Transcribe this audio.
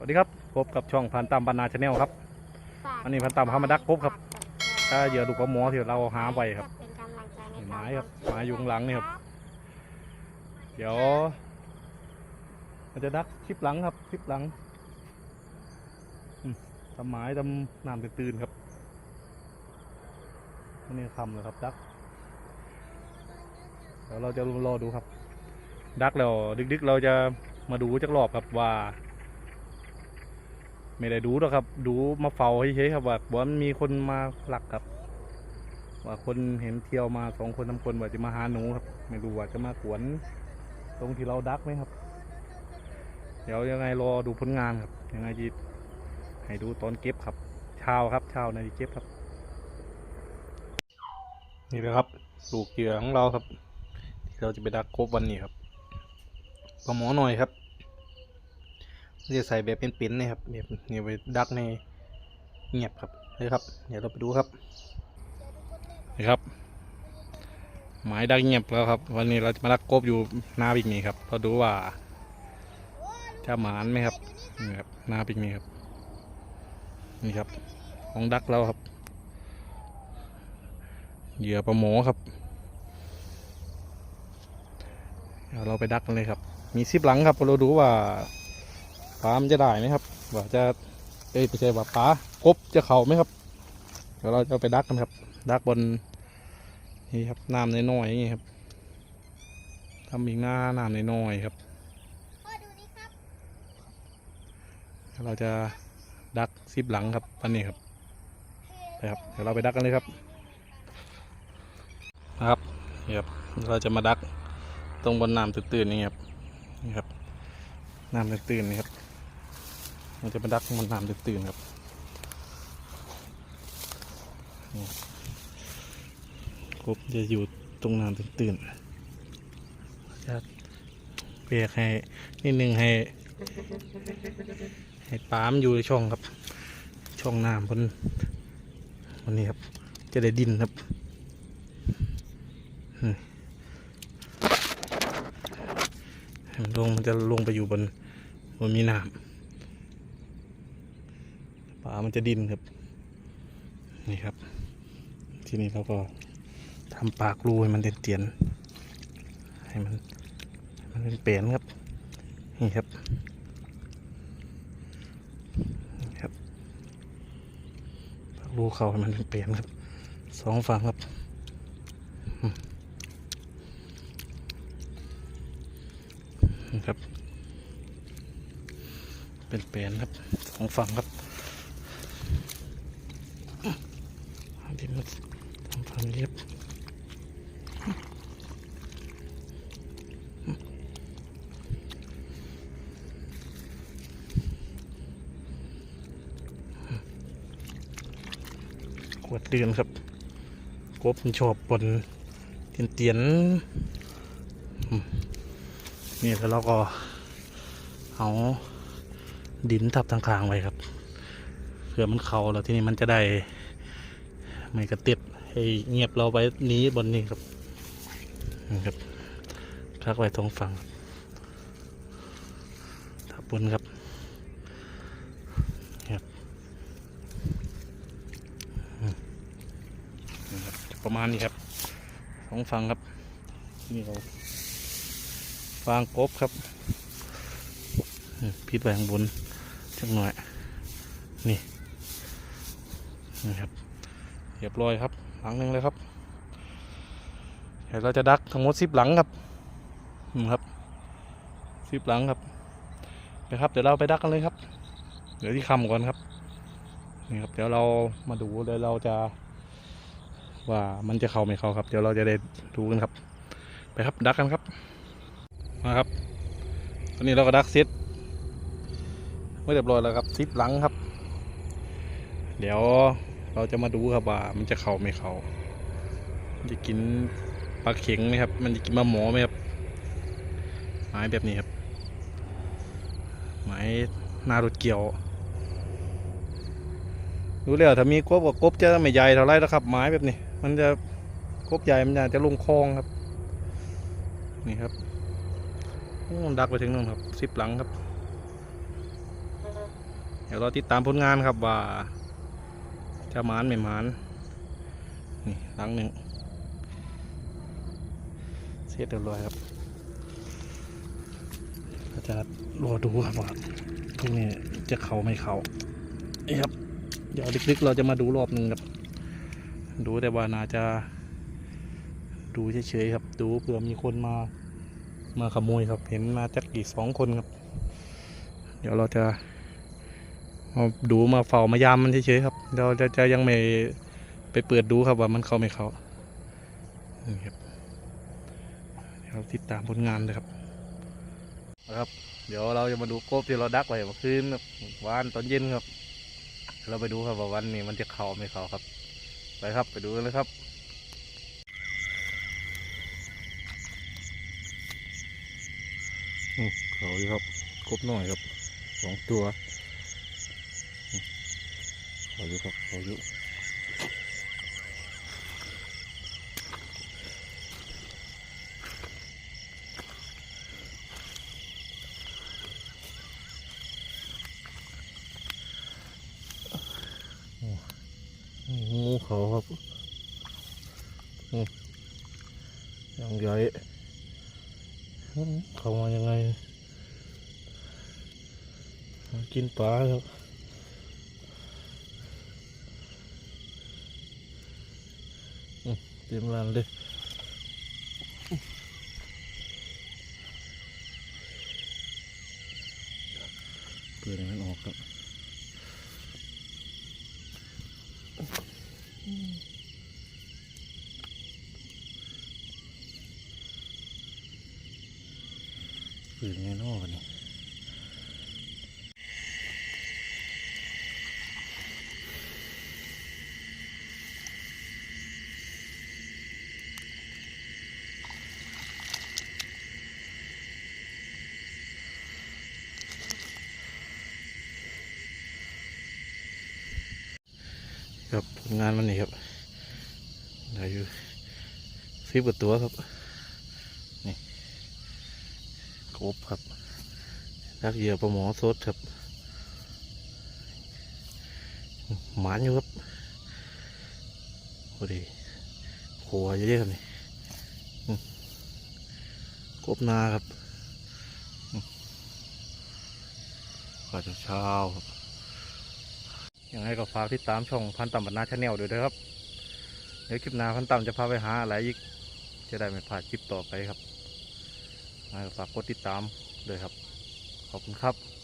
สวัสดีครับพบกับช่องพันตามบรรณาชาแนลครับ อันนี้พันตามพามาดักพบครับถ้าเหยื่อลูกปลาหมอที่เราหาไว้ครับเป็นกำลังใจในไม้การครับไม้อยู่ข้างหลังนี่ครับ เดี๋ยว มันจะดักคลิปหลังครับคลิปหลังอืมทำไม้ทำน้ำตื่นๆครับอันนี่คำเลยครับดักเดี๋ยวเราจะรอดูครับ ดักแล้วดึกๆเราจะมาดูจักรอบครับว่า ไม่ได้ดูหรอกครับ ดูมาเฝ้าเฉยๆครับว่าว่ามันมีคนมาหลักครับ ว่าคนเห็นเที่ยวมาสองคนทำคนว่าจะมาหาหนูครับ ไม่รู้ว่าจะมากวนตรงที่เราดักไหมครับ เดี๋ยวยังไงรอดูผลงานครับ ยังไงจีให้ดูตอนเก็บครับ เช้าครับเช้าในที่เก็บครับ นี่เลยครับลูกเหยื่อของเราครับ ที่เราจะไปดักกบวันนี้ครับปลาหมอหน่อยครับ จะใส่แบบเป็นๆนี่ครับแบบเนี่ยไปดักในเงียบครับเลยครับ เดี๋ยวเราไปดูครับนี่ครับหมายดักเงียบแล้วครับ วันนี้เราจะมาดักกบอยู่หน้าปิกนี้ครับเราดูว่าจะหมานไหมครับนี่ครับหน้าปิกนี้ครับนี่ครับ ของดักเราครับเหยื่อปลาหมอครับเดี๋ยวเราไปดักกันเลยครับ มีซิปหลังครับเราดูว่า ปลามันจะได้ไหมครับว่าจะเอ้ยไม่ใช่ว่าปลากบจะเข่าไหมครับเดี๋ยวเราจะไปดักกันครับ ดักบนนี่ครับน้ำน้อยๆอย่างนี้ครับทำอีกหน้าน้ำน้อยๆครับพ่อดูนี่ครับเราจะดักซิปหลังครับอันนี้ครับไปครับเดี๋ยวเราไปดักกันเลยครับนะครับนี่ครับเราจะมาดักตรงบนน้ำตื่นๆนี่ครับนี่ครับน้ำตื่นๆนี่ครับ เราจะมาดักบนน้ำตื่นๆครับนี่กบจะอยู่ตรงน้ำตื่นๆจะเปียกให้นิดนึงให้ ให้ปลามนอยู่ในช่องครับ ช่องน้ำบนวันนี้ครับ จะได้ดินครับอืมให้มันลงมันจะลงไปอยู่บนบนมีน้ำปลามันจะดินครับ นี่ครับ ที่นี้เราก็ทำปากรูให้มันเตียนๆให้มันมันเป็นเปลี่ยนครับ นี่ครับครับรูเขาให้มันเปลี่ยนครับสองฝั่งครับนี่ครับ เป็นเปลนครับสองฝั่งครับ อันนี้มันทำฝั่งเรียบขวดเดือนครับ กบชอบบนเตียนเตียนนี่แล้วเราก็เอาดินทับทางคางไว้ครับเพื่อมันเขาแล้วทีนี้มันจะได้ ไม่กระติดให้เงียบเราไปหนี้บนนี้ครับนี่ครับพักไว้ตรงฝั่งทับบนครับนี่ครับนะครับประมาณนี้ครับสองฝั่งครับนี่เราฟางกบครับพิดไว้ข้างบนจักหน่อยนี่นี่ครับ เรียบร้อยครับ หลังหนึ่งเลยครับเดี๋ยวเราจะดักทั้งหมดสิบหลังครับอืมครับสิบหลังครับไปครับ เดี๋ยวเราไปดักกันเลยครับ เดี๋ยวที่คำก่อนครับนี่ครับ เดี๋ยวเรามาดูเดี๋ยวเราจะ ว่ามันจะเข้าไม่เข้าครับ เดี๋ยวเราจะได้ดูกันครับ ไปครับดักกันครับ มาครับ ตอนนี้เราก็ดักเซตไม่เรียบร้อยแล้วครับสิบหลังครับ เดี๋ยว เราจะมาดูครับว่ามันจะเข้าไม่เข้าจะกินปลาเข็งไหมครับ มันจะกินมะหมอไหมครับไม้แบบนี้ครับ ไม้นารถเกี่ยวดูแล้วถ้ามีกบกับกบจะไม่ใหญ่เท่าไรแล้วครับ ไม้แบบนี้ มันจะกบใหญ่มันจะลงคลองครับ นี่ครับโอ้ดักไปถึงนู่นครับสิบหลังครับ เดี๋ยวเราติดตามผลงานครับว่า จะมานไม่มานนี่หลังหนึ่งเสร็จเรียบร้อยครับก็จะรอดูครับว่าพวกนี้จะเขาไม่เขานี่ครับ เดี๋ยวลึกๆเราจะมาดูรอบหนึ่งครับ ดูแต่ว่าน่าจะดูเฉยๆครับ ดูเผื่อมีคนมามาขโมยครับ เห็นมาจัดกี่สองคนครับ เดี๋ยวเราจะ ดูมาเฝ้ามายามมันเฉยๆครับ เราจะจะยังไม่ไปเปิดดูครับว่ามันเข้าไม่เข้านี่ครับเดี๋ยวติดตามผลงานเลยครับนะครับ เดี๋ยวเราจะมาดูกบที่เราดักไว้เมื่อคืนครับวานตอนเย็นครับ เราไปดูครับว่าวันนี้มันจะเข้าไม่เข้าครับ ไปครับไปดูกันเลยครับอืมเขาครับกบหน่อยครับสองตัว เขายู่ครับเขายู่โอ้งูเขาครับอืมยังใหญ่เขามายังไง กินปลาครับอืม เต็มร้านเลยเปิดให้มันออกครับเปิดไงนอกนี่ ครับผลงานวันนี้ครับได้อยู่สิบกว่าตัวครับ นี่ครบครับรักเหยื่อปลาหมอสดครับ หมานอยู่ครับโอ้ดีหัวเยอะๆครับนี่กบนาครับก่อนเช้าครับ ยังไงก็ฝากติดตามช่องพันต่ำบรรณาชาแนลด้วยนะครับ เดี๋ยวคลิปหน้าพันต่ำจะพาไปหาอะไรอีก จะได้ไม่พลาดคลิปต่อไปครับฝากกดติดตามด้วยครับ ขอบคุณครับ